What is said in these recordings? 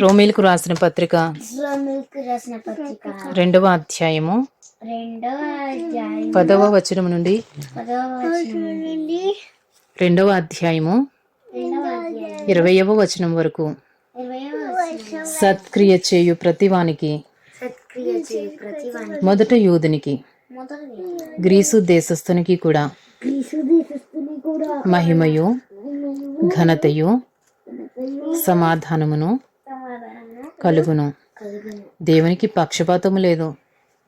రోమిల్కు రాసిన పత్రిక? రోమిల్కు రాసిన పత్రిక. రెండవ అధ్యాయము. రెండవ అధ్యాయం పదవ వచనం నుండి? పదవ వచనం నుండి? రెండవ అధ్యాయము. ఇరవయవ వచనం వరకు. సత్క్రియ చేయు ప్రతివానికి. మొదట యూదునికి. గ్రీసు దేశస్థునికి కూడా. మహిమయు ఘనతయు సమాధానమును సమాధానము కలుగును. దేవునికి పక్షపాతము లేదు.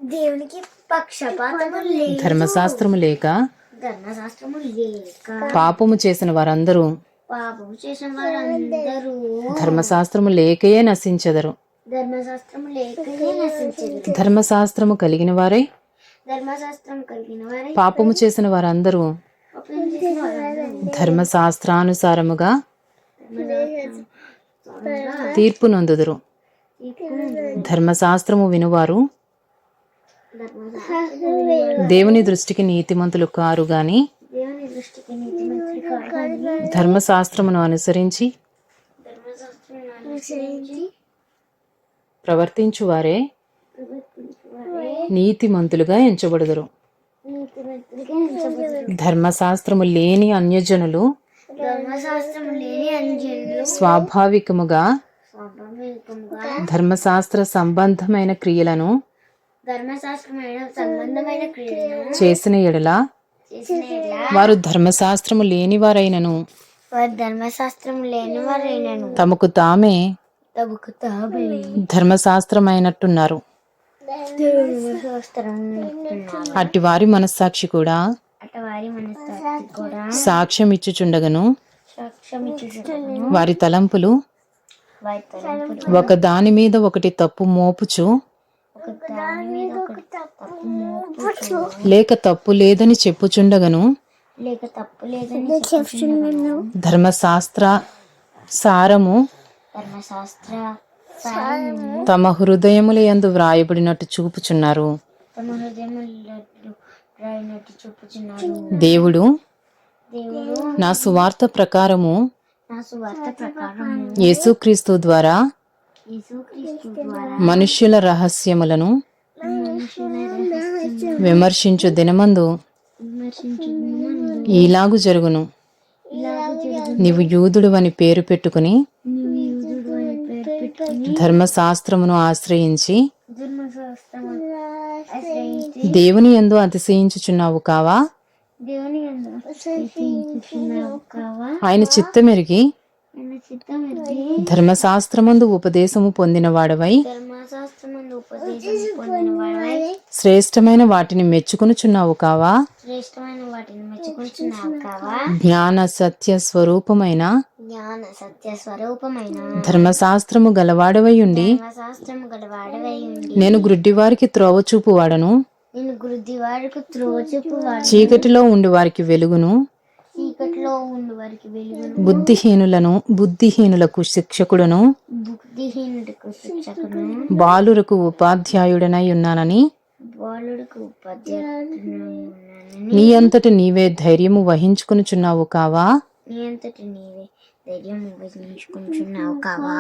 దేవునికి పక్షపాతము లేదు. ధర్మశాస్త్రము లేక ధర్మశాస్త్రము లేక పాపము చేసిన వారందరూ పాపం చేసిన వారందరూ ధర్మశాస్త్రము లేకయే నశించెదరు. ధర్మశాస్త్రము లేకనే నశించదు ధర్మశాస్త్రము కలిగిన వారై ధర్మశాస్త్రం కలిగిన వారే పాపము చేసిన వారందరూ పాపం చేసిన వారందరూ ధర్మశాస్త్రానుసారముగా ధర్మశాస్త్రం తీర్పు నొందుదురు. ధర్మశాస్త్రము వినువారు? దేవుని దృష్టికి నీతిమంతులు కారు గాని? ధర్మశాస్త్రమును అనుసరించి? ప్రవర్తించువారే? నీతిమంతులుగా ఎంచబడుదురు. ధర్మశాస్త్రము లేని అన్యజనులు? స్వాభావికముగా ధర్మశాస్త్ర సంబంధమైన క్రియలను చేసిన ఎడల వారు ధర్మశాస్త్రము లేనివారైనను. వారు ధర్మశాస్త్రం లేని వారైనను తమకు తామే ధర్మశాస్త్రమైనట్టున్నారు. అట్టి వారి మనస్సాక్షి కూడా సాక్ష్యం ఇచ్చుచుండగను వారి తలంపులు ఒక దాని మీద ఒకటి తప్పు మోపుచు. ఒక దాని మీద ఒకటి తప్పు మోపుచు. లేక తప్పు లేదని చెప్పుచుండగను. లేక తప్పు లేదని చెప్పుచుండును. ధర్మశాస్త్ర సారము ధర్మశాస్త్ర సారము. తమ హృదయముల యందు వ్రాయబడినట్టు చూపుచున్నారు. దేవుడు దేవుడు నా సువార్త ప్రకారము యేసుక్రీస్తు ద్వారా యేసుక్రీస్తు ద్వారా మనుష్యుల రహస్యములను విమర్శించు దినమందు. ఈలాగు జరుగును. నీవు యూదుడు అని పేరు పెట్టుకుని ధర్మశాస్త్రమును ఆశ్రయించి దేవుని యందు అతిశయించుచున్నావు కావా? ఆయన చిత్తమెరిగి ధర్మశాస్త్రమందు ఉపదేశము పొందినవాడవై పొందిన వాడవై శ్రేష్టమైన వాటిని మెచ్చుకొనుచున్నావు కావా? శ్రేష్టమైన వాటిని మెచ్చుకుంటున్నావు కావా? జ్ఞాన సత్య స్వరూపమైన జ్ఞాన సత్య స్వరూపమైన ధర్మశాస్త్రము గలవాడవై ఉండి ధర్మశాస్త్రము గలవాడవై ఉండి నేను గ్రుడ్డివారికి త్రోవ చూపువాడను. చీకటిలో ఉండి వారికి వెలుగును చీకటిలో ఉండి వారికి వెలుగును. బుద్ధిహీనులను బుద్ధిహీనులకు శిక్షకుడును బాలురకు ఉపాధ్యాయుడనై ఉన్నానని బాలుడికి నీ అంతట నీవే ధైర్యము వహించుకొనుచున్నావు కావా? నీ అంతటి నీవే వహించుకుంటున్నావు కావా?